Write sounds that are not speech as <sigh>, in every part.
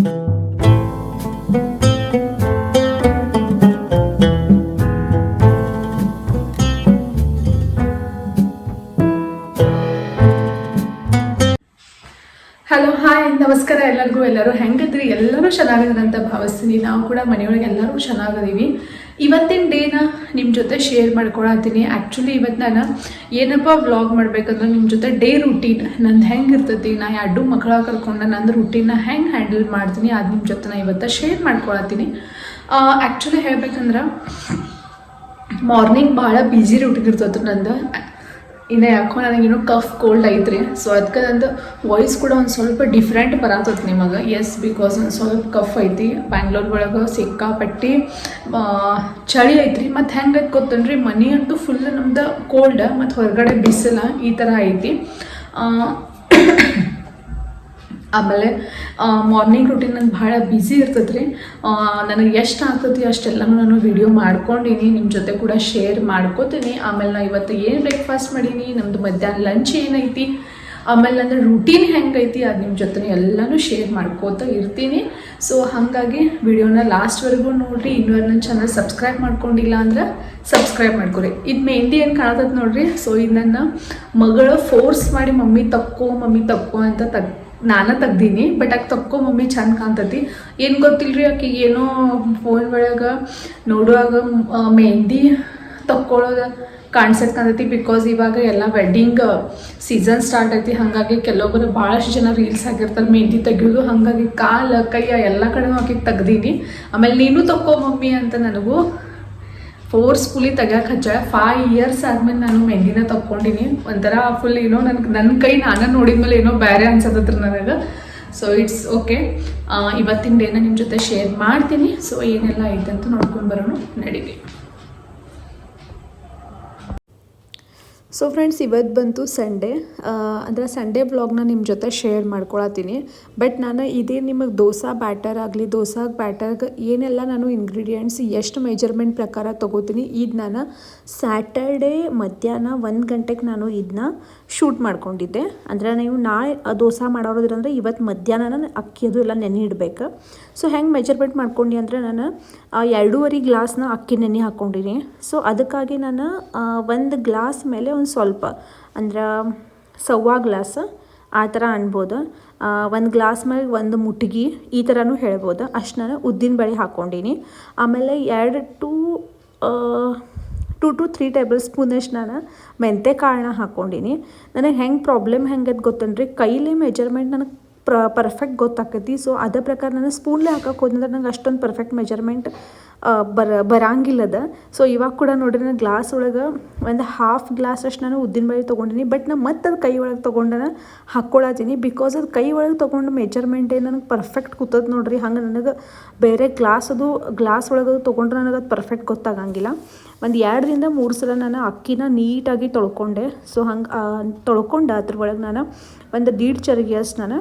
Hello hi ನಮಸ್ಕಾರ ಎಲ್ಲರಿಗೂ. ಎಲ್ಲರೂ ಹೆಂಗಿದ್ರಿ? ಎಲ್ಲರೂ ಚೆನ್ನಾಗಿದ್ರಂತ ಭಾವಿಸ್ತೀನಿ. ನಾವು ಕೂಡ ಮನೆಯೊಳಗೆ ಎಲ್ಲರೂ ಚೆನ್ನಾಗದೀವಿ ಇವತ್ತಿನ ಡೇನ ನಿಮ್ಮ ಜೊತೆ ಶೇರ್ ಮಾಡ್ಕೊಳತ್ತೀನಿ. ಆ್ಯಕ್ಚುಲಿ ಇವತ್ತು ನಾನು ಏನಪ್ಪ ವ್ಲಾಗ್ ಮಾಡಬೇಕಂದ್ರೆ ನಿಮ್ಮ ಜೊತೆ ಡೇ ರುಟೀನ್ ನಂದು ಹೆಂಗೆ ಇರ್ತೈತಿ, ನಾ ಎರಡು ಮಕ್ಕಳ ಕರ್ಕೊಂಡು ನಂದು ರುಟೀನ್ನ ಹೆಂಗೆ ಹ್ಯಾಂಡಲ್ ಮಾಡ್ತೀನಿ ಅದು ನಿಮ್ಮ ಜೊತೆ ನಾ ಇವತ್ತು ಶೇರ್ ಮಾಡ್ಕೊಳತ್ತೀನಿ. ಆ್ಯಕ್ಚುಲಿ ಹೇಳ್ಬೇಕಂದ್ರೆ ಮಾರ್ನಿಂಗ್ ಭಾಳ ಬ್ಯುಸಿ ರುಟೀನ್ ಇರ್ತೈತೆ ನಂದು. ಇನ್ನು ಯಾಕೋ ನನಗೇನು ಕಫ್ ಕೋಲ್ಡ್ ಐತ್ರಿ. ಸೊ ಅದಕ್ಕೆ ನಂದು ವಾಯ್ಸ್ ಕೂಡ ಒಂದು ಸ್ವಲ್ಪ ಡಿಫ್ರೆಂಟ್ ಬರತ್ತೈತೆ ನಿಮಗೆ. ಎಸ್ ಬಿಕಾಸ್ ಒಂದು ಸ್ವಲ್ಪ ಕಫ್ ಐತಿ. ಬ್ಯಾಂಗ್ಳೂರ್ ಒಳಗೆ ಸಿಕ್ಕಾಪಟ್ಟಿ ಚಳಿ ಐತ್ರಿ. ಮತ್ತು ಹೆಂಗೆ ಗೊತ್ತನ್ರಿ? ಮನಿ ಅಂತೂ ಫುಲ್ ನಮ್ದು ಕೋಲ್ಡ್ ಮತ್ತು ಹೊರಗಡೆ ಬಿಸಿಲ ಈ ಥರ ಐತಿ. ಆಮೇಲೆ ಮಾರ್ನಿಂಗ್ ರೂಟೀನ್ ನಂಗೆ ಭಾಳ ಬ್ಯುಸಿ ಇರ್ತೈತೆ ರೀ ನನಗೆ ಎಷ್ಟು ಆಗ್ತೈತಿ ಅಷ್ಟೆಲ್ಲನೂ ನಾನು ವಿಡಿಯೋ ಮಾಡ್ಕೊಂಡಿನಿ ನಿಮ್ಮ ಜೊತೆ ಕೂಡ ಶೇರ್ ಮಾಡ್ಕೋತೀನಿ. ಆಮೇಲೆ ನಾ ಇವತ್ತು ಏನು ಬ್ರೇಕ್ಫಾಸ್ಟ್ ಮಾಡೀನಿ ನಮ್ಮದು ಮಧ್ಯಾಹ್ನ ಲಂಚ್ ಏನೈತಿ. ಆಮೇಲೆ ನನ್ನ ರೂಟೀನ್ ಹೆಂಗೈತಿ, ಅದು ನಿಮ್ಮ ಜೊತೆ ಎಲ್ಲನೂ ಶೇರ್ ಮಾಡ್ಕೋತಾ ಇರ್ತೀನಿ. ಸೊ ಹಾಗಾಗಿ ವಿಡಿಯೋನ ಲಾಸ್ಟ್ವರೆಗೂ ನೋಡಿರಿ. ಇನ್ನೂ ನನ್ನ ಚಾನಲ್ ಸಬ್ಸ್ಕ್ರೈಬ್ ಮಾಡ್ಕೊಂಡಿಲ್ಲ ಅಂದ್ರೆ ಸಬ್ಸ್ಕ್ರೈಬ್ ಮಾಡ್ಕೊರಿ. ಇದು ಮೆಹಂದಿ ಏನು ಕಾಣತೈತೆ ನೋಡ್ರಿ. ಸೊ ಇದು ನನ್ನ ಮಗಳು ಫೋರ್ಸ್ ಮಾಡಿ ಮಮ್ಮಿ ತಕ್ಕೋ ಮಮ್ಮಿ ತಕ್ಕೋ ಅಂತ ತಗ್ ನಾನು ತೆಗ್ದೀನಿ ಬಟ್ ಆಕೆ ತಕ್ಕೋ ಮಮ್ಮಿ ಚಂದ ಕಾಣ್ತೈತಿ. ಏನು ಗೊತ್ತಿಲ್ರಿ ಆಕೆಗೆ ಏನೋ ಫೋನ್ ಒಳಗೆ ನೋಡುವಾಗ ಮೆಹಂದಿ ತಕ್ಕೊಳ್ಳೋದು ಕಾಣಿಸತ್ ಕಾಣ್ತೈತಿ ಬಿಕಾಸ್ ಇವಾಗ ಎಲ್ಲ ವೆಡ್ಡಿಂಗ್ ಸೀಸನ್ ಸ್ಟಾರ್ಟ್ ಐತಿ, ಹಾಗಾಗಿ ಕೆಲವೊಬ್ಬರು ಭಾಳಷ್ಟು ಜನ ರೀಲ್ಸ್ ಆಗಿರ್ತಾರೆ ಮೆಹಂದಿ ತೆಗಿಯೋದು, ಹಾಗಾಗಿ ಕಾಲು, ಕೈಯ ಎಲ್ಲ ಕಡೆನೂ ಆಕೆಗೆ ತೆಗ್ದೀನಿ. ಆಮೇಲೆ ನೀನು ತಕ್ಕೋ ಮಮ್ಮಿ ಅಂತ ನನಗೂ ಫೋರ್ಸ್ಫುಲಿ ತೆಗ್ಯಾಕೆ ಹಚ್ಚ. ಫೈವ್ ಇಯರ್ಸ್ ಆದ್ಮೇಲೆ ನಾನು ಮೆಹಂದಿನ ತಕ್ಕೊಂಡಿನಿ. ಒಂಥರ ಫುಲ್ ಏನೋ ನನಗೆ ನನ್ನ ಕೈ ನಾನು ನೋಡಿದ್ಮೇಲೆ ಏನೋ ಬೇರೆ ಅನ್ಸತ್ತತ್ರ ನನಗೆ. ಸೊ ಇಟ್ಸ್ ಓಕೆ ಇವತ್ತಿನ ಡೇನ ನಿಮ್ಮ ಜೊತೆ ಶೇರ್ ಮಾಡ್ತೀನಿ. ಸೊ ಏನೆಲ್ಲ ಐತೆ ಅಂತ ನೋಡ್ಕೊಂಡು ಬರೋಣ ನಡೀರಿ ಸೊ ಫ್ರೆಂಡ್ಸ್ ಇವತ್ತು ಬಂತು ಸಂಡೇ ಅಂದರೆ ಸಂಡೇ ಬ್ಲಾಗ್ನ ನಿಮ್ಮ ಜೊತೆ ಶೇರ್ ಮಾಡ್ಕೊಳತ್ತೀನಿ. ಬಟ್ ನಾನು ಇದೇ ನಿಮಗೆ ದೋಸೆ ಬ್ಯಾಟರ್ ಆಗಲಿ, ದೋಸೆ ಬ್ಯಾಟರ್ಗೆ ಏನೆಲ್ಲ ನಾನು ಇಂಗ್ರೀಡಿಯೆಂಟ್ಸ್ ಎಷ್ಟು ಮೆಜರ್ಮೆಂಟ್ ಪ್ರಕಾರ ತೊಗೋತೀನಿ, ಇದು ನಾನು ಸ್ಯಾಟರ್ಡೇ ಮಧ್ಯಾಹ್ನ ಒಂದು ಗಂಟೆಗೆ ನಾನು ಇದನ್ನ ಶೂಟ್ ಮಾಡ್ಕೊಂಡಿದ್ದೆ. ಅಂದರೆ ನೀವು ಆ ದೋಸೆ ಮಾಡೋದ್ರಂದ್ರೆ ಇವತ್ತು ಮಧ್ಯಾಹ್ನ ಅಕ್ಕಿ ಅದು ಎಲ್ಲ ನೆನೆ ಇಡಬೇಕು. ಸೊ ಹೆಂಗೆ ಮೆಜರ್ಮೆಂಟ್ ಮಾಡ್ಕೊಂಡು ಅಂದರೆ ನಾನು ಎರಡೂವರೆ ಗ್ಲಾಸ್ನ ಅಕ್ಕಿ ನೆನೆ ಹಾಕ್ಕೊಂಡಿನಿ ಸೊ ಅದಕ್ಕಾಗಿ ನಾನು ಒಂದು ಗ್ಲಾಸ್ ಮೇಲೆ ಒಂದು ಸ್ವಲ್ಪ, ಅಂದ್ರೆ ಸವ್ವಾ ಗ್ಲಾಸ್ ಆ ಥರ ಅನ್ಬೋದು. ಒಂದು ಗ್ಲಾಸ್ ಮೇಲೆ ಒಂದು ಮುಟ್ಗಿ ಈ ಥರನೂ ಹೇಳ್ಬೋದು. ಅಷ್ಟು ನಾನು ಉದ್ದಿನ ಬೇಳೆ ಹಾಕ್ಕೊಂಡಿನಿ ಆಮೇಲೆ ಎರಡು two two two three table ಸ್ಪೂನಷ್ಟು ನಾನು ಮೆಂತೆ ಕಾಳನ್ನ ಹಾಕ್ಕೊಂಡಿನಿ ನನಗೆ ಹೆಂಗೆ ಪ್ರಾಬ್ಲಮ್ ಹೆಂಗೆ ಅದು ಗೊತ್ತನ್ರಿ ಕೈಲಿ ಮೆಜರ್ಮೆಂಟ್ ನನಗೆ ಪ್ರ ಪರ್ಫೆಕ್ಟ್ ಗೊತ್ತಾಕೈತಿ. ಸೊ ಅದೇ ಪ್ರಕಾರ ನಾನು ಸ್ಪೂನ್ಲೇ ಹಾಕಕ್ಕೆ ಹೋದಂದ್ರೆ ನಂಗೆ ಅಷ್ಟೊಂದು ಪರ್ಫೆಕ್ಟ್ ಮೆಜರ್ಮೆಂಟ್ ಬರ, ಬರಂಗಿಲ್ಲದ. ಸೊ ಇವಾಗ ಕೂಡ ನೋಡ್ರಿ ನಾನು ಗ್ಲಾಸ್ ಒಳಗೆ ಒಂದು ಹಾಫ್ ಗ್ಲಾಸ್ ಅಷ್ಟು ನಾನು ಉದ್ದಿನ ಬೇಳೆ ತೊಗೊಂಡಿನಿ ಬಟ್ ನಾನು ಮತ್ತೆ ಅದು ಕೈ ಒಳಗೆ ತೊಗೊಂಡು ಹಾಕ್ಕೊಳತ್ತೀನಿ ಬಿಕಾಸ್ ಅದು ಕೈ ಒಳಗೆ ತೊಗೊಂಡು ಮೆಜರ್ಮೆಂಟೇ ನನಗೆ ಪರ್ಫೆಕ್ಟ್ ಕೂತದ ನೋಡ್ರಿ. ಹಂಗೆ ನನಗೆ ಬೇರೆ ಗ್ಲಾಸ್ ಅದು ಗ್ಲಾಸ್ ಒಳಗೆ ತೊಗೊಂಡ್ರೆ ನನಗೆ ಅದು ಪರ್ಫೆಕ್ಟ್ ಗೊತ್ತಾಗಂಗಿಲ್ಲ. ಒಂದು ಎರಡರಿಂದ ಮೂರು ಸಲ ನಾನು ಅಕ್ಕಿನ ನೀಟಾಗಿ ತೊಳ್ಕೊಂಡೆ. ಸೊ ಹಂಗೆ ತೊಳ್ಕೊಂಡೆ ಅದ್ರ ಒಳಗೆ ನಾನು ಒಂದು ದೀಡ್ ಚರಿಗೆ ಅಷ್ಟು ನಾನು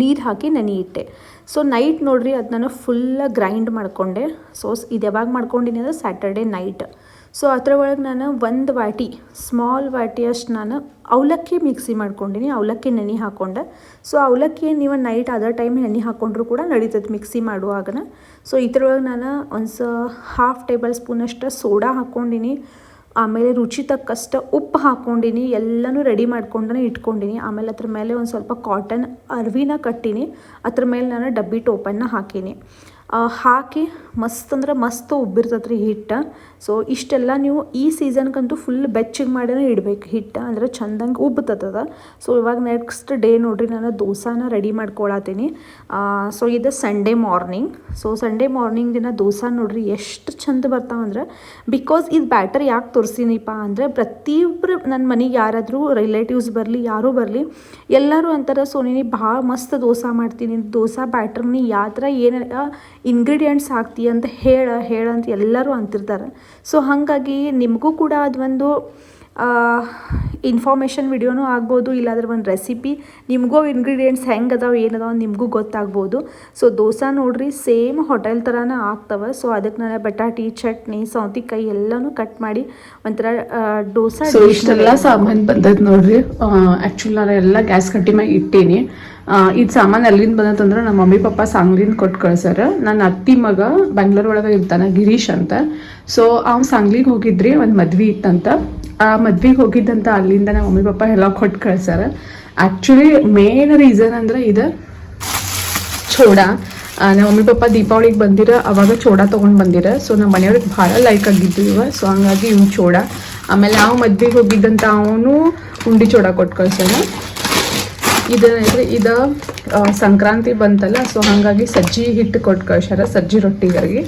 ನೀರು ಹಾಕಿ ನೆನೆಯಿಟ್ಟೆ ಸೊ ನೈಟ್ ನೋಡ್ರಿ ಅದು ನಾನು ಫುಲ್ಲ ಗ್ರೈಂಡ್ ಮಾಡಿಕೊಂಡೆ. ಸೊ ಇದು ಯಾವಾಗ ಮಾಡ್ಕೊಂಡಿನಿ ಅಂದರೆ ಸ್ಯಾಟರ್ಡೆ ನೈಟ್ ಸೊ ಅದರ ಒಳಗೆ ನಾನು ಒಂದು ವಾಟಿ ಸ್ಮಾಲ್ ವಾಟಿಯಷ್ಟು ನಾನು ಅವಲಕ್ಕಿ ಮಿಕ್ಸಿ ಮಾಡ್ಕೊಂಡಿನಿ, ಅವಲಕ್ಕಿ ನೆನೆ ಹಾಕ್ಕೊಂಡೆ ಸೊ ಅವಲಕ್ಕಿ ನೀವು ನೈಟ್ ಅದರ್ ಟೈಮ್ ನೆನೆ ಹಾಕ್ಕೊಂಡ್ರು ಕೂಡ ನಡೀತದೆ ಮಿಕ್ಸಿ ಮಾಡುವಾಗನ. ಸೊ ಇದ್ರೊಳಗೆ ನಾನು ಒಂದು ಸ ಹಾಫ್ ಟೇಬಲ್ ಸ್ಪೂನಷ್ಟು ಸೋಡಾ ಹಾಕ್ಕೊಂಡಿನಿ ಆಮೇಲೆ ರುಚಿ ತಕ್ಕಷ್ಟ ಉಪ್ಪು ಹಾಕ್ಕೊಂಡಿನಿ, ಎಲ್ಲನೂ ರೆಡಿ ಮಾಡ್ಕೊಂಡೇ ಇಟ್ಕೊಂಡಿನಿ. ಆಮೇಲೆ ಅದ್ರ ಮೇಲೆ ಒಂದು ಸ್ವಲ್ಪ ಕಾಟನ್ ಅರ್ವಿನ ಕಟ್ಟಿನಿ. ಅದ್ರ ಮೇಲೆ ನಾನು ಡಬ್ಬಿ ಟೋಪನ್ನ ಹಾಕೀನಿ. ಹಾಕಿ ಮಸ್ತ್ ಅಂದ್ರೆ ಮಸ್ತ್ ಉಬ್ಬಿರ್ತೈತೆ ರೀ ಹಿಟ್ಟು. ಸೊ ಇಷ್ಟೆಲ್ಲ ನೀವು ಈ ಸೀಸನ್ಗಂತೂ ಫುಲ್ ಬೆಚ್ಚಗೆ ಮಾಡಿನೇ ಇಡಬೇಕು ಹಿಟ್ಟು. ಅಂದ್ರೆ ಚಂದಂಗೆ ಉಬ್ಬತದ ಸೊ ಇವಾಗ ನೆಕ್ಸ್ಟ್ ಡೇ ನೋಡ್ರಿ ನಾನು ದೋಸಾನ ರೆಡಿ ಮಾಡ್ಕೊಳತ್ತೀನಿ. ಸೊ ಇದು Sunday morning so Sunday morning ದಿನ ದೋಸೆ ನೋಡ್ರಿ ಎಷ್ಟು ಚಂದ ಬರ್ತಾವಂದ್ರೆ ಬಿಕಾಸ್ ಇದು ಬ್ಯಾಟರ್ ಯಾಕೆ ತೋರಿಸಿನಿಪ್ಪ ಅಂದರೆ ಪ್ರತಿಯೊಬ್ಬರು ನನ್ನ ಮನೆಗೆ ಯಾರಾದರೂ ರಿಲೇಟಿವ್ಸ್ ಬರಲಿ, ಯಾರೂ ಬರಲಿ, ಎಲ್ಲರೂ ಅಂತಾರೆ ಸೊ ನೀನು ಭಾಳ ಮಸ್ತ್ ದೋಸೆ ಮಾಡ್ತೀನಿ. ದೋಸೆ ಬ್ಯಾಟರ್ನಿ ಯಾವ ಥರ ಏನೆಲ್ಲ ಇಂಗ್ರೀಡಿಯೆಂಟ್ಸ್ ಹಾಕ್ತಿ ಅಂತ ಹೇಳ ಹೇಳ ಅಂತ ಎಲ್ಲರೂ ಅಂತಿರ್ತಾರೆ. ಸೊ ಹಾಗಾಗಿ ನಿಮಗೂ ಕೂಡ ಅದೊಂದು ಇನ್ಫಾರ್ಮೇಷನ್ ವಿಡಿಯೋನೂ ಆಗ್ಬೋದು ಇಲ್ಲಾಂದ್ರೆ ಒಂದು ರೆಸಿಪಿ ನಿಮಗೂ ಇಂಗ್ರೀಡಿಯೆಂಟ್ಸ್ ಹೆಂಗೆ ಅದಾವೆ ಏನದಾವ ನಿಮಗೂ ಗೊತ್ತಾಗ್ಬೋದು. ಸೊ ದೋಸೆ ನೋಡ್ರಿ ಸೇಮ್ ಹೋಟೆಲ್ ಥರನೇ ಆಗ್ತವೆ. ಸೊ ಅದಕ್ಕೆ ನಾನು ಬಟಾಟಿ ಚಟ್ನಿ ಸೌತಿಕಾಯಿ ಎಲ್ಲನೂ ಕಟ್ ಮಾಡಿ ಒಂಥರ ದೋಸೆ ಡೋಸಾ ಸೊ ಇಷ್ಟೆಲ್ಲ ಸಾಮಾನು ಬಂದದ್ದು ನೋಡ್ರಿ. ಆ್ಯಕ್ಚುಲಿ ನಾನು ಎಲ್ಲ ಗ್ಯಾಸ್ ಕಟ್ಟಿ ಮ್ಯಾಗ ಇಟ್ಟೀನಿ. ಇದು ಸಾಮಾನು ಅಲ್ಲಿಂದ ಬಂದಂತಂದ್ರೆ ನಮ್ಮ ಮಮ್ಮಿ ಪಪ್ಪ ಸಾಂಗ್ಲಿಂದ ಕೊಟ್ಟು ಕಳ್ಸಾರ. ನನ್ನ ಅತ್ತಿ ಮಗ ಬೆಂಗ್ಳೂರ್ ಒಳಗೆ ಇರ್ತಾನೆ ಗಿರೀಶ್ ಅಂತ. ಸೊ ಅವ್ನು ಸಾಂಗ್ಲಿಗೆ ಹೋಗಿದ್ರಿ ಒಂದು ಮದ್ವೆ ಇತ್ತಂತ. ಆ ಮದ್ವೆಗೆ ಹೋಗಿದ್ದಂತ ಅಲ್ಲಿಂದ ನಮ್ಮ ಮಮ್ಮಿ, ಪಪ್ಪ ಎಲ್ಲ ಕೊಟ್ಟು ಕಳ್ಸಾರ ಆ್ಯಕ್ಚುಲಿ ಮೇನ್ ರೀಸನ್ ಅಂದ್ರೆ ಇದು ಚೋಡ ನಮ್ಮ ಮಮ್ಮಿ, ಪಪ್ಪ ದೀಪಾವಳಿಗೆ ಬಂದಿರ, ಅವಾಗ ಚೋಡ ತೊಗೊಂಡು ಬಂದಿರ. ಸೊ ನಮ್ಮ ಮನೆಯವ್ರಿಗೆ ಭಾಳ ಲೈಕ್ ಆಗಿದ್ದು ಇವ. ಸೊ ಹಂಗಾಗಿ ಇವ್ ಚೋಡ ಆಮೇಲೆ ನಾವು ಮದ್ವೆಗೆ ಹೋಗಿದ್ದಂತ ಅವನು ಉಂಡಿ ಚೋಡ ಕೊಟ್ಟು ಕಳ್ಸೋಣ ಇದೇನೈತ್ರಿ ಇದು ಸಂಕ್ರಾಂತಿ ಬಂತಲ್ಲ ಸೊ ಹಾಗಾಗಿ ಸಜ್ಜಿ ಹಿಟ್ಟು ಕೊಟ್ಟು ಕಳ್ಸ್ಯಾರ ಸಜ್ಜಿ ರೊಟ್ಟಿಗಾಗಿ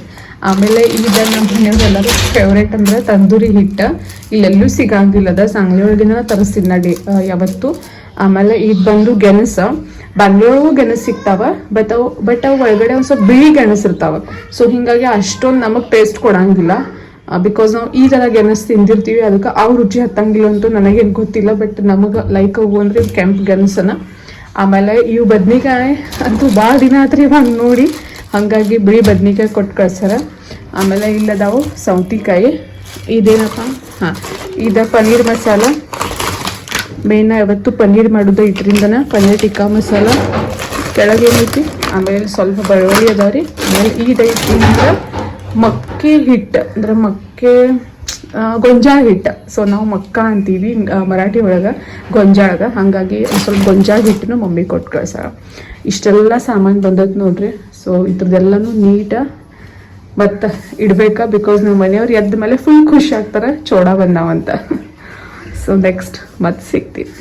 ಆಮೇಲೆ ಈಗ ನಮ್ಮ ಮನೆಯವ್ರೆಲ್ಲರೂ ಫೇವ್ರೇಟ್ ಅಂದ್ರೆ ತಂದೂರಿ ಹಿಟ್ಟು. ಇಲ್ಲೆಲ್ಲೂ ಸಿಗಂಗಿಲ್ಲ ಅದ ಸಂಗ್ಲಿ ಒಳಗಿನ ತರಿಸ್ತೀನಿ ನಡಿ ಯಾವತ್ತು. ಆಮೇಲೆ ಇದು ಬಂದು ಗೆಣಸ. ಬೆಂಗಳೂರು ಗೆಣಸು ಸಿಗ್ತಾವ ಬಟ್ ಅವು ಬಟ್ ಅವು ಒಳಗಡೆ ಒಂದು ಸ್ವಲ್ಪ ಬಿಳಿ ಗೆಣಸು ಇರ್ತಾವ. ಸೊ ಹಿಂಗಾಗಿ ಅಷ್ಟೊಂದು ನಮಗೆ ಟೇಸ್ಟ್ ಕೊಡಂಗಿಲ್ಲ. ಬಿಕಾಸ್ ನಾವು ಈ ಥರ ಗೆಣಸು ತಿಂದಿರ್ತೀವಿ, ಅದಕ್ಕೆ ಆ ರುಚಿ ಹತ್ತಂಗಿಲ್ಲ ಅಂತೂ ನನಗೇನು ಗೊತ್ತಿಲ್ಲ ಬಟ್ ನಮಗೆ ಲೈಕ್ ಅವು ಅಂದರೆ ಕೆಂಪು ಗೆಣಸನ ಆಮೇಲೆ ಇವು ಬದ್ನಿಕಾಯಿ ಅಂತೂ ಭಾಳ ದಿನ ಆತ್ರಿ ಇವಾಗ ನೋಡಿ. ಹಾಗಾಗಿ ಬಿಳಿ ಬದ್ನಿಕಾಯಿ ಕೊಟ್ಟು ಕಳ್ಸಾರ. ಆಮೇಲೆ ಇಲ್ಲದಾವು ಸೌತಿಕಾಯಿ. ಇದೇನಪ್ಪ? ಹಾಂ, ಇದು ಪನ್ನೀರ್ ಮಸಾಲ. ಮೇನ್ ಯಾವತ್ತು ಪನ್ನೀರ್ ಮಾಡೋದು ಇದರಿಂದನ ಪನ್ನೀರ್ ಟಿಕ್ಕಾ ಮಸಾಲ. ಕೆಳಗೆ ಏನೈತಿ ಆಮೇಲೆ ಸ್ವಲ್ಪ ಬೆಳ್ಳುಳ್ಳಿ ಅದಾವ ರೀ ಆಮೇಲೆ ಈ ಅಂದ್ರೆ ಮಕ್ಕೆ ಹಿಟ್ಟು ಅಂದ್ರೆ ಮಕ್ಕೆ ಗೊಂಜಾಳ ಹಿಟ್ಟು ಸೊ ನಾವು ಮಕ್ಕ ಅಂತೀವಿ ಮರಾಠಿ ಒಳಗೆ ಗೊಂಜಾಳಗ. ಹಾಗಾಗಿ ಸ್ವಲ್ಪ ಗೊಂಜಾಳ ಹಿಟ್ಟನ್ನು ಮಮ್ಮಿ ಕೊಟ್ಟು ಕಳ್ಸಾರ ಇಷ್ಟೆಲ್ಲ ಸಾಮಾನು ಬಂದದ್ದು ನೋಡ್ರಿ. ಸೊ ಇದ್ರದ್ದೆಲ್ಲನೂ ನೀಟ ಮತ್ತು ಇಡ್ಬೇಕಾ ಬಿಕಾಸ್ ನಮ್ಮ ಮನೆಯವ್ರು ಎದ್ದ ಮೇಲೆ ಫುಲ್ ಖುಷಿ ಆಗ್ತಾರೆ. ಚೋಡ ಬಂದಾವಂತ. ಸೊ ನೆಕ್ಸ್ಟ್ ಮತ್ತೆ ಸಿಗ್ತೀವಿ.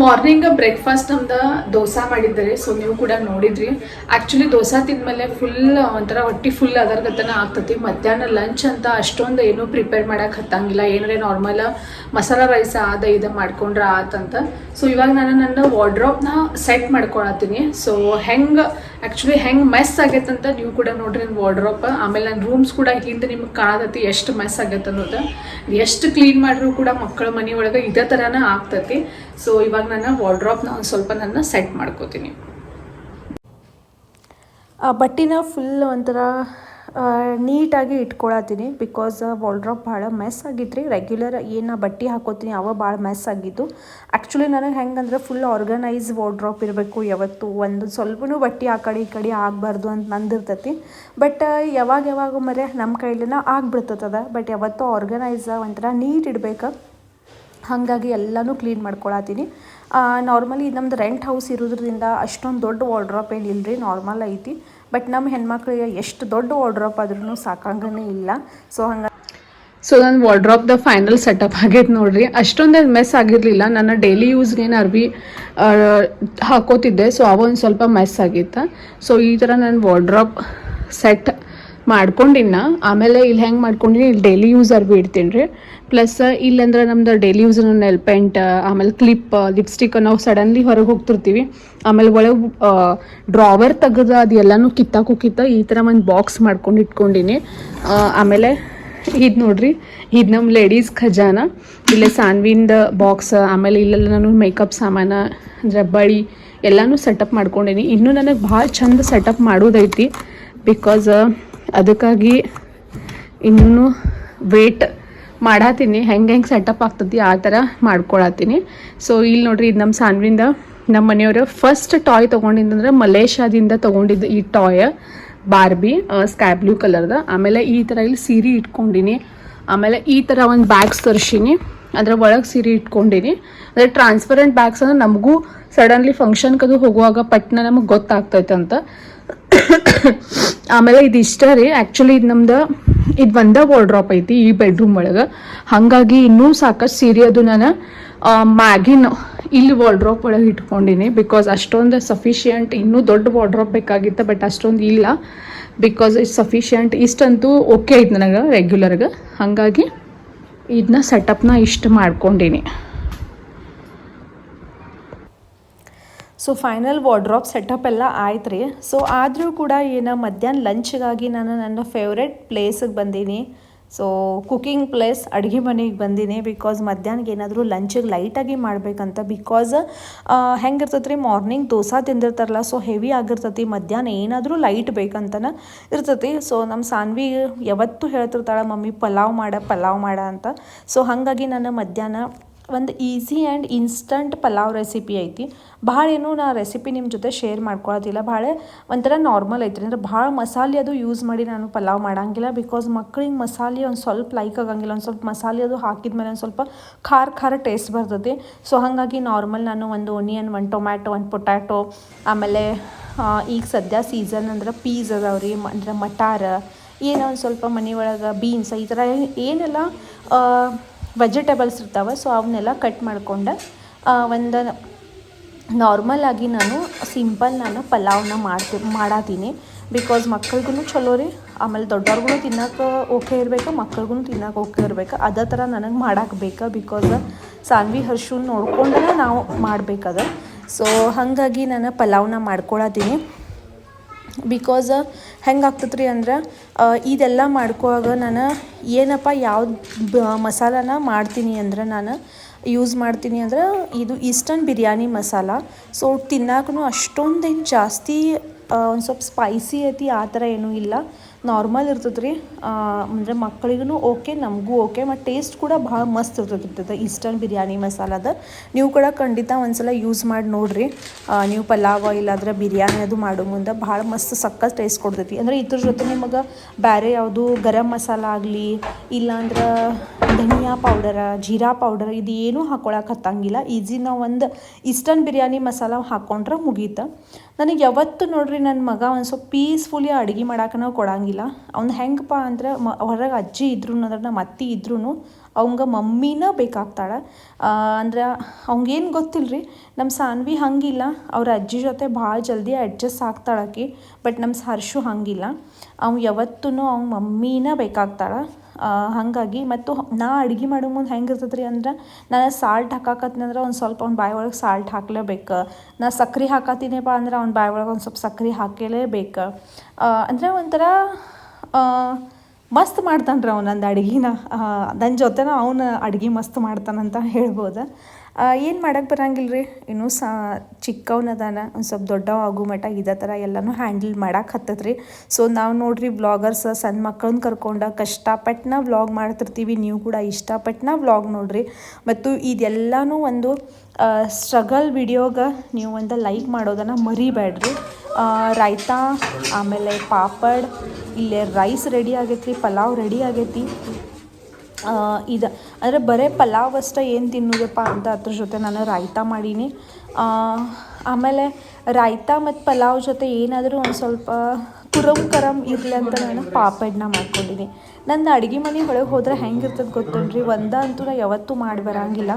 ಮಾರ್ನಿಂಗ್ ಬ್ರೇಕ್ಫಾಸ್ಟ್ ನಮ್ದು ದೋಸೆ ಮಾಡಿದ್ದಾರೆ ಸೊ ನೀವು ಕೂಡ ನೋಡಿದ್ರಿ. ಆ್ಯಕ್ಚುಲಿ ದೋಸೆ ತಿಂದ್ಮೇಲೆ ಫುಲ್ ಒಂಥರ ಹೊಟ್ಟೆ ಫುಲ್ ಅದರ್ಗತನ ಆಗ್ತತಿ. ಮಧ್ಯಾಹ್ನ ಲಂಚ್ ಅಂತ ಅಷ್ಟೊಂದು ಏನೂ ಪ್ರಿಪೇರ್ ಮಾಡಕ್ಕೆ ಹತ್ತಂಗಿಲ್ಲ. ಏನಾರೇ ನಾರ್ಮಲ್ ಮಸಾಲ ರೈಸ್ ಆದ ಇದು ಮಾಡ್ಕೊಂಡ್ರೆ ಆತಂತ ಸೊ ಇವಾಗ ನಾನು ನನ್ನ ವಾರ್ಡ್ರಾಪ್ನ ಸೆಟ್ ಮಾಡ್ಕೊಳತ್ತೀನಿ. ಸೊ ಹೆಂಗೆ ಆ್ಯಕ್ಚುಲಿ ಹೆಂಗೆ ಮೆಸ್ ಆಗೈತೆ ನೀವು ಕೂಡ ನೋಡ್ರಿ ನನ್ನ ವಾರ್ಡ್ರೋಪ್ ಆಮೇಲೆ ನನ್ನ ರೂಮ್ಸ್ ಕೂಡ ಹಿಂದೆ ನಿಮ್ಗೆ ಕಾಣತೈತಿ ಎಷ್ಟು ಮೆಸ್ ಆಗತ್ತೆ ಅನ್ನೋದು. ಎಷ್ಟು ಕ್ಲೀನ್ ಮಾಡಿದ್ರು ಕೂಡ ಮಕ್ಕಳ ಮನೆ ಒಳಗೆ ಇದೇ ಥರನೇ ಆಗ್ತೈತಿ. ಸೊ ಇವಾಗ ನಾನು ವಾರ್ಡ್ರಾಪ್ನ ಒಂದು ಸ್ವಲ್ಪ ನನ್ನ ಸೆಟ್ ಮಾಡ್ಕೋತೀನಿ. ಆ ಬಟ್ಟಿನ ಫುಲ್ ಒಂಥರ ನೀಟಾಗಿ ಇಟ್ಕೊಳತ್ತೀನಿ ಬಿಕಾಸ್ ವಾಲ್ಡ್ರಾಪ್ ಭಾಳ ಮೆಸ್ ಆಗಿತ್ತು ರೀ ರೆಗ್ಯುಲರ್ ಏನು ಬಟ್ಟೆ ಹಾಕೋತೀನಿ, ಅವ ಭಾಳ ಮೆಸ್ ಆಗಿದ್ದು. ಆ್ಯಕ್ಚುಲಿ ನನಗೆ ಹೆಂಗಂದ್ರೆ ಫುಲ್ ಆರ್ಗನೈಸ್ ವಾಲ್ಡ್ರಾಪ್ ಇರಬೇಕು ಯಾವತ್ತು. ಒಂದು ಸ್ವಲ್ಪನೂ ಬಟ್ಟೆ ಆ ಕಡೆ ಈ ಕಡೆ ಆಗಬಾರ್ದು ಅಂತ ನಂದಿರ್ತೈತಿ. ಬಟ್ ಯಾವಾಗ ಯಾವಾಗ ಮರೆ ನಮ್ಮ ಕೈಲಿನ ಆಗ್ಬಿಡ್ತದ ಬಟ್ ಯಾವತ್ತೂ ಆರ್ಗನೈಸ್ ಒಂಥರ ನೀಟ್ ಇಡ್ಬೇಕು. ಹಾಗಾಗಿ ಎಲ್ಲನೂ ಕ್ಲೀನ್ ಮಾಡ್ಕೊಳತ್ತೀನಿ. ನಾರ್ಮಲಿ ನಮ್ದು ರೆಂಟ್ ಹೌಸ್ ಇರೋದ್ರಿಂದ ಅಷ್ಟೊಂದು ದೊಡ್ಡ ವಾಲ್ಡ್ರಾಪ್ ಏನಿಲ್ಲ ಇಲ್ಲರಿ ನಾರ್ಮಲ್ ಐತಿ. ಬಟ್ ನಮ್ಮ ಹೆಣ್ಮಕ್ಳಿಗೆ ಎಷ್ಟು ದೊಡ್ಡ ವಾರ್ಡ್ರಾಪ್ ಆದ್ರೂ ಸಾಕಂಗನೇ ಇಲ್ಲ. ಸೊ ಹಂಗ ಸೊ ನನ್ನ ವಾರ್ಡ್ರಾಪ್ದ ಫೈನಲ್ ಸೆಟಪ್ ಆಗೈತೆ ನೋಡ್ರಿ. ಅಷ್ಟೊಂದು ಮೆಸ್ ಆಗಿರಲಿಲ್ಲ. ನನ್ನ ಡೈಲಿ ಯೂಸ್ಗೆ ಏನು ಅರ್ವಿ ಆ, ಹಾಕೋತಿದ್ದೆ. ಸೊ ಅವೊಂದು ಸ್ವಲ್ಪ ಮೆಸ್ ಆಗಿತ್ತು. ಸೊ ಈ ಥರ ನನ್ನ ವಾರ್ಡ್ರಾಪ್ ಸೆಟ್ ಮಾಡ್ಕೊಂಡಿನ ಆಮೇಲೆ ಇಲ್ಲಿ ಹೆಂಗೆ ಮಾಡ್ಕೊಂಡಿನಿ, ಇಲ್ಲಿ ಡೈಲಿ ಯೂಸ್ ಅರ್ವಿ ಇಡ್ತೀನಿ ರೀ. ಪ್ಲಸ್ ಇಲ್ಲಂದ್ರೆ ನಮ್ದು ಡೈಲಿ ಯೂಸ್ ನೆಲ್ ಪೆಂಟ್ ಆಮೇಲೆ ಕ್ಲಿಪ್ ಲಿಪ್ಸ್ಟಿಕ್ ನಾವು ಸಡನ್ಲಿ ಹೊರಗೆ ಹೋಗ್ತಿರ್ತೀವಿ. ಆಮೇಲೆ ಒಳಗೆ ಡ್ರಾವರ್ ತೆಗೆದ ಅದು ಎಲ್ಲನೂ ಕಿತ್ತಾಕು ಕಿತ್ತ ಈ ಥರ ಒಂದು ಬಾಕ್ಸ್ ಮಾಡ್ಕೊಂಡು ಇಟ್ಕೊಂಡಿನಿ. ಆಮೇಲೆ ಇದು ನೋಡ್ರಿ, ಇದು ನಮ್ಮ ಲೇಡೀಸ್ ಖಜಾನ. ಇಲ್ಲೇ ಸಾನ್ವಿಂದ ಬಾಕ್ಸ್ ಆಮೇಲೆ ಇಲ್ಲೆಲ್ಲ ನಾನು ಮೇಕಪ್ ಸಾಮಾನ ಅಂದರೆ ಬಳಿ ಎಲ್ಲನೂ ಸೆಟಪ್ ಮಾಡ್ಕೊಂಡೀನಿ. ಇನ್ನೂ ನನಗೆ ಭಾಳ ಚಂದ ಸೆಟಪ್ ಮಾಡೋದೈತಿ. ಬಿಕಾಸ್ ಅದಕ್ಕಾಗಿ ಇನ್ನೂ ವೇಟ್ ಮಾಡಾತೀನಿ. ಹೆಂಗೆ ಹೆಂಗೆ ಸೆಟಪ್ ಆಗ್ತದೆ ಆ ಥರ ಮಾಡ್ಕೊಳತ್ತೀನಿ ಸೊ ಇಲ್ಲಿ ನೋಡ್ರಿ ಇದು ನಮ್ಮ ಸಾನ್ವಿಂದ ನಮ್ಮ ಮನೆಯವರು ಫಸ್ಟ್ ಟಾಯ್ ತೊಗೊಂಡಿದ್ದಂದ್ರೆ ಮಲೇಷ್ಯಾದಿಂದ ತೊಗೊಂಡಿದ್ದು ಈ ಟಾಯ್ ಬಾರ್ಬಿ ಸ್ಕೈ ಬ್ಲೂ ಕಲರ್ದ ಆಮೇಲೆ ಈ ಥರ ಇಲ್ಲಿ ಸೀರೆ ಇಟ್ಕೊಂಡಿನಿ. ಆಮೇಲೆ ಈ ಥರ ಒಂದು ಬ್ಯಾಗ್ಸ್ ತರಿಸೀನಿ. ಅದ್ರ ಒಳಗೆ ಸೀರೆ ಇಟ್ಕೊಂಡಿನಿ. ಅಂದರೆ ಟ್ರಾನ್ಸ್ಪರೆಂಟ್ ಬ್ಯಾಗ್ಸ್ ಅಂದ್ರೆ ನಮಗೂ ಸಡನ್ಲಿ ಫಂಕ್ಷನ್ಗದು ಹೋಗುವಾಗ ಪಟ್ನ ನಮಗೆ ಗೊತ್ತಾಗ್ತೈತೆ ಅಂತ <coughs> ಆಮೇಲೆ ಇದು ಇಷ್ಟ ರೀ. ಆ್ಯಕ್ಚುಲಿ ಇದು ನಮ್ದು, ಇದು ಒಂದ ವಾರ್ಡ್ರಾಪ್ ಐತಿ ಈ ಬೆಡ್ರೂಮ್ ಒಳಗೆ. ಹಾಗಾಗಿ ಇನ್ನೂ ಸಾಕಷ್ಟು ಸೀರೆ ಅದು ನಾನು ಮ್ಯಾಗಿನ ಇಲ್ಲಿ ವಾರ್ಡ್ರಾಪ್ ಒಳಗೆ ಇಟ್ಕೊಂಡಿನಿ. ಬಿಕಾಸ್ ಅಷ್ಟೊಂದು ಸಫಿಷಿಯಂಟ್ ಇನ್ನೂ ದೊಡ್ಡ ವಾರ್ಡ್ರಾಪ್ ಬೇಕಾಗಿತ್ತು ಬಟ್ ಅಷ್ಟೊಂದು ಇಲ್ಲ. ಬಿಕಾಸ್ ಇಟ್ ಸಫಿಷಿಯಂಟ್ ಇಷ್ಟಂತೂ ಓಕೆ ಐತೆ ನನಗೆ ರೆಗ್ಯುಲರ್ಗೆ ಹಾಗಾಗಿ, ಇದನ್ನ ಸೆಟಪ್ನ ಇಷ್ಟು ಮಾಡ್ಕೊಂಡಿನಿ. ಸೊ ಫೈನಲ್ ವಾರ್ಡ್ರಾಪ್ ಸೆಟಪ್ ಎಲ್ಲ ಆಯ್ತು ರೀ. ಸೊ ಆದರೂ ಕೂಡ ಏನು ಮಧ್ಯಾಹ್ನ ಲಂಚ್ಗಾಗಿ ನಾನು ನನ್ನ ಫೇವ್ರೆಟ್ ಪ್ಲೇಸಿಗೆ ಬಂದೀನಿ. ಸೊ ಕುಕಿಂಗ್ ಪ್ಲೇಸ್ ಅಡುಗೆ ಮನೆಗೆ ಬಂದೀನಿ ಬಿಕಾಸ್ ಮಧ್ಯಾಹ್ನಗೆ ಏನಾದರೂ ಲಂಚಿಗೆ ಲೈಟಾಗಿ ಮಾಡಬೇಕಂತ ಬಿಕಾಸ್ ಹೆಂಗಿರ್ತೈತೆ ರೀ ಮಾರ್ನಿಂಗ್ ದೋಸೆ ತಿಂದಿರ್ತಾರಲ್ಲ ಸೊ ಹೆವಿ ಆಗಿರ್ತೈತಿ, ಮಧ್ಯಾಹ್ನ ಏನಾದರೂ ಲೈಟ್ ಬೇಕಂತನ ಇರ್ತೈತಿ. ಸೊ ನಮ್ಮ ಸಾನ್ವಿ ಯಾವತ್ತೂ ಹೇಳ್ತಿರ್ತಾಳೆ, ಮಮ್ಮಿ, ಪಲಾವ್ ಮಾಡ ಪಲಾವ್ ಮಾಡ ಅಂತ. ಸೊ ಹಾಗಾಗಿ ನಾನು ಮಧ್ಯಾಹ್ನ ಒಂದು easy and instant pulao recipe ಐತಿ. ಭಾಳ ಏನು ನಾ ರೆಸಿಪಿ ನಿಮ್ಮ ಜೊತೆ ಶೇರ್ ಮಾಡ್ಕೊಳ್ಳೋದಿಲ್ಲ ಭಾಳ ಒಂಥರ ನಾರ್ಮಲ್ ಐತ್ರಿ. ಅಂದ್ರೆ ಭಾಳ ಮಸಾಲೆ ಅದು ಯೂಸ್ ಮಾಡಿ ನಾನು ಪಲಾವ್ ಮಾಡಂಗಿಲ್ಲ. ಬಿಕಾಸ್ ಮಕ್ಳಿಗೆ ಮಸಾಲೆ ಒಂದು ಸ್ವಲ್ಪ ಲೈಕ್ ಆಗಂಗಿಲ್ಲ. ಒಂದು ಸ್ವಲ್ಪ ಮಸಾಲೆ ಅದು ಹಾಕಿದ್ಮೇಲೆ ಒಂದು ಸ್ವಲ್ಪ ಖಾರ ಖಾರ ಟೇಸ್ಟ್ ಬರ್ತದೆ ಸೊ ಹಾಗಾಗಿ ನಾರ್ಮಲ್ ನಾನು ಒಂದು ಒನಿಯನ್ ಒಂದು ಟೊಮ್ಯಾಟೊ ಒಂದು ಪೊಟ್ಯಾಟೊ ಆಮೇಲೆ ಈಗ ಸದ್ಯ ಸೀಸನ್ ಅಂದ್ರೆ ಪೀಸ್ ರೀ. ಅಂದ್ರೆ ಮಟಾರ, ಏನೋ ಒಂದು ಸ್ವಲ್ಪ ಮನೆ ಒಳಗೆ ಬೀನ್ಸ್ ಈ ಥರ ಏನೆಲ್ಲ ವೆಜಿಟೇಬಲ್ಸ್ ಇರ್ತಾವೆ ಸೊ ಅವನ್ನೆಲ್ಲ ಕಟ್ ಮಾಡ್ಕೊಂಡು ಒಂದು ನಾರ್ಮಲ್ ಆಗಿ ನಾನು ಸಿಂಪಲ್ ನಾನು ಪಲಾವ್ನ ಮಾಡ್ತಿ, ಮಾಡಾತೀನಿ. ಬಿಕಾಸ್ ಮಕ್ಳಿಗೂ ಚಲೋ ರೀ, ಆಮೇಲೆ ದೊಡ್ಡವ್ರಿಗೂ ತಿನ್ನೋಕೆ ಓಕೆ ಇರಬೇಕು ಮಕ್ಳಿಗೂ ತಿನ್ನೋಕೆ ಓಕೆ ಇರಬೇಕು. ಅದೇ ಥರ ನನಗೆ ಮಾಡಕ್ಕೆ ಬೇಕಾ ಬಿಕಾಸ್ ಸಾನ್ವಿ ಹರ್ಷು ನೋಡ್ಕೊಂಡೇ ನಾವು ಮಾಡಬೇಕದ. ಸೊ ಹಾಗಾಗಿ ನಾನು ಪಲಾವ್ನ ಮಾಡ್ಕೊಳತ್ತೀನಿ ಬಿಕಾಸ್ ಹೆಂಗೆ ಆಗ್ತದೆ ರೀ ಅಂದ್ರೆ ಇದೆಲ್ಲ ಮಾಡ್ಕೋವಾಗ ನಾನು ಏನಪ್ಪ ಯಾವ್ದು ಮಸಾಲಾನ ಮಾಡ್ತೀನಿ ಅಂದ್ರೆ ನಾನು ಯೂಸ್ ಮಾಡ್ತೀನಿ ಅಂದ್ರೆ ಇದು ಈಸ್ಟರ್ನ್ ಬಿರಿಯಾನಿ ಮಸಾಲ. ಸೊ ತಿನ್ನಕ್ಕೂ ಅಷ್ಟೊಂದೇನು ಜಾಸ್ತಿ ಒಂದು ಸ್ವಲ್ಪ ಸ್ಪೈಸಿ ಐತಿ, ಆ ಥರ ಏನೂ ಇಲ್ಲ. ನಾರ್ಮಲ್ ಇರ್ತದೆ ರೀ ಅಂದರೆ ಮಕ್ಕಳಿಗೂ ಓಕೆ, ನಮಗೂ ಓಕೆ, ಮತ್ತು ಟೇಸ್ಟ್ ಕೂಡ ಭಾಳ ಮಸ್ತ್ ಇರ್ತದೆ ಈಸ್ಟರ್ನ್ ಬಿರಿಯಾನಿ ಮಸಾಲದ. ನೀವು ಕೂಡ ಖಂಡಿತ ಒಂದ್ಸಲ ಯೂಸ್ ಮಾಡಿ ನೋಡಿರಿ. ನೀವು ಪಲಾವ್ ಇಲ್ಲಾಂದ್ರೆ ಬಿರಿಯಾನಿ ಅದು ಮಾಡೋ ಮುಂದೆ ಭಾಳ ಮಸ್ತ್ ಸಕ್ಕತ್ ಟೇಸ್ಟ್ ಕೊಡ್ತೈತಿ. ಅಂದ್ರೆ ಇದ್ರ ಜೊತೆ ನಿಮಗೆ ಬೇರೆ ಯಾವುದು ಗರಂ ಮಸಾಲ ಆಗಲಿ, ಇಲ್ಲಾಂದ್ರೆ ಧನಿಯಾ ಪೌಡರ, ಜೀರಾ ಪೌಡರ್ ಇದು ಏನೂ ಹಾಕೊಳಕ್ಕೆ ಹತ್ತಂಗಿಲ್ಲ. ಈಸಿ ನಾವು ಒಂದು ಈಸ್ಟರ್ನ್ ಬಿರಿಯಾನಿ ಮಸಾಲ ಹಾಕ್ಕೊಂಡ್ರೆ ಮುಗೀತು. ನನಗೆ ಯಾವತ್ತು ನೋಡ್ರಿ ನನ್ನ ಮಗ ಒಂದು ಸ್ವಲ್ಪ ಪೀಸ್ಫುಲಿ ಅಡುಗೆ ನಾವು ಕೊಡಂಗಿಲ್ಲ. ಅವ್ನು ಹೆಂಗಪ್ಪ ಅಂದ್ರೆ ಮ, ಹೊರಗೆ ಅಜ್ಜಿ ಇದ್ರು ಅಂದ್ರೆ ನಮ್ಮ ಅತ್ತಿ ಇದ್ರೂ ಅವಂಗ ಮಮ್ಮಿನ ಬೇಕಾಗ್ತಾಳೆ. ಅಂದ್ರೆ ಅವಂಗೇನು ಗೊತ್ತಿಲ್ಲ ನಮ್ಮ ಸಾನ್ವಿ ಹಂಗಿಲ್ಲ, ಅವ್ರ ಅಜ್ಜಿ ಜೊತೆ ಭಾಳ ಜಲ್ದಿ ಅಡ್ಜಸ್ಟ್ ಆಗ್ತಾಳಕಿ, ಬಟ್ ನಮ್ಮ ಹರ್ಷು ಹಂಗಿಲ್ಲ. ಅವ್ನು ಯಾವತ್ತೂ ಅವ್ನ ಮಮ್ಮಿನ ಬೇಕಾಗ್ತಾಳೆ. ಹಾಗಾಗಿ ಮತ್ತು ನಾ ಅಡುಗೆ ಮಾಡೋ ಮುಂದೆ ಹೆಂಗೆ ಇರ್ತದ್ರಿ ರೀ ಅಂದ್ರೆ ನಾನು ಸಾಲ್ಟ್ ಹಾಕಾಕತ್ತೀನಿ ಅಂದ್ರೆ ಒಂದು ಸ್ವಲ್ಪ ಅವ್ನ ಬಾಯಿ ಒಳಗೆ ಸಾಲ್ಟ್ ಹಾಕ್ಲೇಬೇಕು. ನಾ ಸಕ್ರೆ ಹಾಕತ್ತೀನಿಪ್ಪ ಅಂದ್ರೆ ಅವ್ನ ಬಾಯಿ ಒಳಗೆ ಒಂದು ಸ್ವಲ್ಪ ಸಕ್ರೆ ಹಾಕಲೇಬೇಕು. ಅಂದರೆ ಒಂಥರ ಮಸ್ತ್ ಮಾಡ್ತಾನೆ ರೀ ಅವ್ನು ನಂದು ಅಡ್ಗೆನ. ನನ್ನ ಜೊತೆನ ಅವನು ಅಡುಗೆ ಮಸ್ತ್ ಮಾಡ್ತಾನಂತ ಹೇಳ್ಬೋದು. ಏನು ಮಾಡೋಕ್ಕೆ ಬರಂಗಿಲ್ಲ ರೀ ಇನ್ನೂ ಸಾ ಚಿಕ್ಕವನದಾನ ಒಂದು ಸ್ವಲ್ಪ ದೊಡ್ಡವ ಆಗೋ ಮಟ್ಟ ಇದೇ ಥರ ಎಲ್ಲನೂ ಹ್ಯಾಂಡಲ್ ಮಾಡಕ್ಕೆ ಹತ್ತದ್ರಿ. ಸೊ ನಾವು ನೋಡ್ರಿ ಬ್ಲಾಗರ್ಸ್ ಸಣ್ಣ ಮಕ್ಕಳನ್ನ ಕರ್ಕೊಂಡು ಕಷ್ಟಪಟ್ಟನ ವ್ಲಾಗ್ ಮಾಡ್ತಿರ್ತೀವಿ. ನೀವು ಕೂಡ ಇಷ್ಟಪಟ್ಟನ ವ್ಲಾಗ್ ನೋಡ್ರಿ. ಮತ್ತು ಇದೆಲ್ಲನೂ ಒಂದು ಸ್ಟ್ರಗಲ್ ವಿಡಿಯೋಗೆ ನೀವು ಒಂದು ಲೈಕ್ ಮಾಡೋದನ್ನು ಮರಿಬೇಡ್ರಿ ರಾಯ್ತಾ, ಆಮೇಲೆ ಪಾಪಡ್, ಇಲ್ಲೇ ರೈಸ್ ರೆಡಿ ಆಗೈತಿ ಪಲಾವ್ ರೆಡಿ ಆಗೈತಿ. ಇದು. ಅಂದರೆ ಬರೇ ಪಲಾವ್ ಅಷ್ಟೇ ಏನು ತಿನ್ನೋದಪ್ಪ ಅಂತ ಅದ್ರ ಜೊತೆ ನಾನು ರಾಯ್ತ ಮಾಡೀನಿ. ಆಮೇಲೆ ರಾಯ್ತ ಮತ್ತು ಪಲಾವ್ ಜೊತೆ ಏನಾದರೂ ಒಂದು ಸ್ವಲ್ಪ ಕುರಮ್ ಕರಮ್ ಇರಲಿ ಅಂತ ನಾನು ಪಾಪಡ್ನ ಮಾಡ್ಕೊಂಡಿನಿ. ನನ್ನ ಅಡುಗೆ ಮನೆ ಒಳಗೆ ಹೋದ್ರೆ ಹೆಂಗಿರ್ತದೆ ಗೊತ್ತೇನ್ರಿ ಒಂದ ಅಂತೂ ನಾ ಯಾವತ್ತೂ ಮಾಡಿ ಬರಂಗಿಲ್ಲ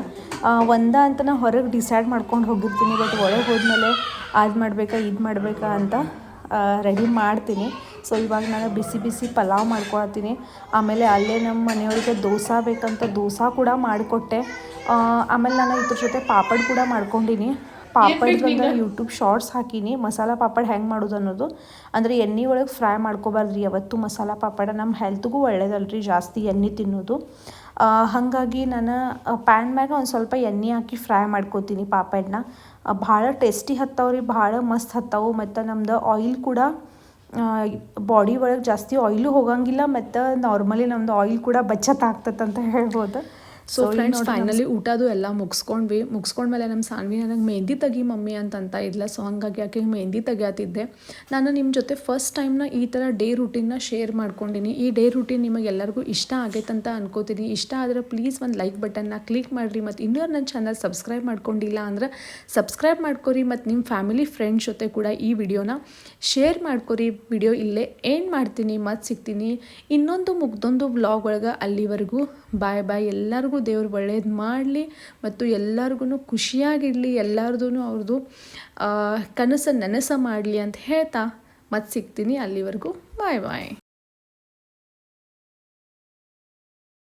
ಒಂದ ಅಂತ ನಾ ಹೊರಗೆ ಡಿಸೈಡ್ ಮಾಡ್ಕೊಂಡು ಹೋಗಿರ್ತೀನಿ ಬಟ್ ಒಳಗೆ ಹೋದ್ಮೇಲೆ ಅದು ಮಾಡಬೇಕಾ, ಇದು ಮಾಡಬೇಕಾ ಅಂತ ರೆಡಿ ಮಾಡ್ತೀನಿ. ಸೊ ಇವಾಗ ನಾನು ಬಿಸಿ ಬಿಸಿ ಪಲಾವ್ ಮಾಡ್ಕೊಳ್ತೀನಿ. ಆಮೇಲೆ ಅಲ್ಲೇ ನಮ್ಮ ಮನೆಯವ್ರಿಗೆ ದೋಸೆ ಬೇಕಂತ ದೋಸೆ ಕೂಡ ಮಾಡಿಕೊಟ್ಟೆ. ಆಮೇಲೆ ನಾನು ಇದ್ರ ಜೊತೆ ಪಾಪಡ್ ಕೂಡ ಮಾಡ್ಕೊಂಡಿನಿ. ಪಾಪಡ್ ಅಂದರೆ ಯೂಟ್ಯೂಬ್ ಶಾರ್ಟ್ಸ್ ಹಾಕೀನಿ. ಮಸಾಲ ಪಾಪಡ್ ಹೆಂಗೆ ಮಾಡೋದು ಅನ್ನೋದು. ಅಂದರೆ ಎಣ್ಣೆ ಒಳಗೆ ಫ್ರೈ ಮಾಡ್ಕೋಬಾರ್ದ್ರಿ ಯಾವತ್ತು ಮಸಾಲ ಪಾಪಡ. ನಮ್ಮ ಹೆಲ್ತ್ಗೂ ಒಳ್ಳೇದಲ್ರಿ ಜಾಸ್ತಿ ಎಣ್ಣೆ ತಿನ್ನೋದು. ಹಾಗಾಗಿ ನಾನು ಪ್ಯಾನ್ ಮ್ಯಾಗ ಒಂದು ಸ್ವಲ್ಪ ಎಣ್ಣೆ ಹಾಕಿ ಫ್ರೈ ಮಾಡ್ಕೋತೀನಿ ಪಾಪಡ್ನ. ಭಾಳ ಟೇಸ್ಟಿ ಹತ್ತವ್ರಿ ಭಾಳ ಮಸ್ತ್ ಹತ್ತವು. ಮತ್ತು ನಮ್ದು ಆಯಿಲ್ ಕೂಡ ಬಾಡಿ ಒಳಗೆ ಜಾಸ್ತಿ ಆಯಿಲು ಹೋಗಂಗಿಲ್ಲ, ಮತ್ತು ನಾರ್ಮಲಿ ನಮ್ದು ಆಯಿಲ್ ಕೂಡ ಬಚತ್ ಅಂತ ಹೇಳ್ಬೋದು. ಸೊ ಫ್ರೆಂಡ್ಸ್ ಫೈನಲಿ ಊಟದು ಎಲ್ಲ ಮುಗಿಸ್ಕೊಂಡ್ವಿ. ಮುಗಿಸ್ಕೊಂಡ್ಮೇಲೆ ನಮ್ಮ ಸಾನ್ವಿ ನನಗೆ ಮೆಹಂದಿ ತೆಗಿ ಮಮ್ಮಿ ಅಂತಂತ ಇದ್ಲ. ಸೊ ಹಂಗಾಗಿ ಯಾಕೆ ಮೆಹಂದಿ ತೆಗಿಯತ್ತಿದ್ದೆ ನಾನು ನಿಮ್ಮ ಜೊತೆ ಫಸ್ಟ್ ಟೈಮ್ನ ಈ ಥರ ಡೇ ರೂಟೀನ್ನ ಶೇರ್ ಮಾಡ್ಕೊಂಡಿನಿ. ಈ ಡೇ ರೂಟೀನ್ ನಿಮಗೆ ಎಲ್ಲರಿಗೂ ಇಷ್ಟ ಆಗೈತೆ ಅಂತ ಅನ್ಕೋತೀನಿ. ಇಷ್ಟ ಆದರೆ ಪ್ಲೀಸ್ ಒಂದು ಲೈಕ್ ಬಟನ್ನ ಕ್ಲಿಕ್ ಮಾಡಿರಿ. ಮತ್ತು ಇನ್ನೂ ನನ್ನ ಚಾನಲ್ ಸಬ್ಸ್ಕ್ರೈಬ್ ಮಾಡ್ಕೊಂಡಿಲ್ಲ ಅಂದ್ರೆ ಸಬ್ಸ್ಕ್ರೈಬ್ ಮಾಡ್ಕೊರಿ. ಮತ್ತು ನಿಮ್ಮ ಫ್ಯಾಮಿಲಿ ಫ್ರೆಂಡ್ಸ್ ಜೊತೆ ಕೂಡ ಈ ವಿಡಿಯೋನ ಶೇರ್ ಮಾಡ್ಕೊರಿ. ವಿಡಿಯೋ ಇಲ್ಲೇ ಏನು ಮಾಡ್ತೀನಿ. ಮತ್ತೆ ಸಿಗ್ತೀನಿ. ಇನ್ನೊಂದು ಮುಗ್ದೊಂದು ಬ್ಲಾಗ್ ಒಳಗೆ ಅಲ್ಲಿವರೆಗೂ. ಬಾಯ್ ಬಾಯ್ ಎಲ್ಲರಿಗೂ ದೇವ್ರು ಒಳ್ಳೇದು ಮಾಡಲಿ ಮತ್ತು ಎಲ್ಲರಿಗೂ ಖುಷಿಯಾಗಿರಲಿ ಎಲ್ಲರದೂ ಅವ್ರದ್ದು ಕನಸ ನನಸ ಮಾಡಲಿ ಅಂತ ಹೇಳ್ತಾ ಮತ್ತೆ ಸಿಗ್ತೀನಿ ಅಲ್ಲಿವರೆಗೂ. ಬಾಯ್ ಬಾಯ್.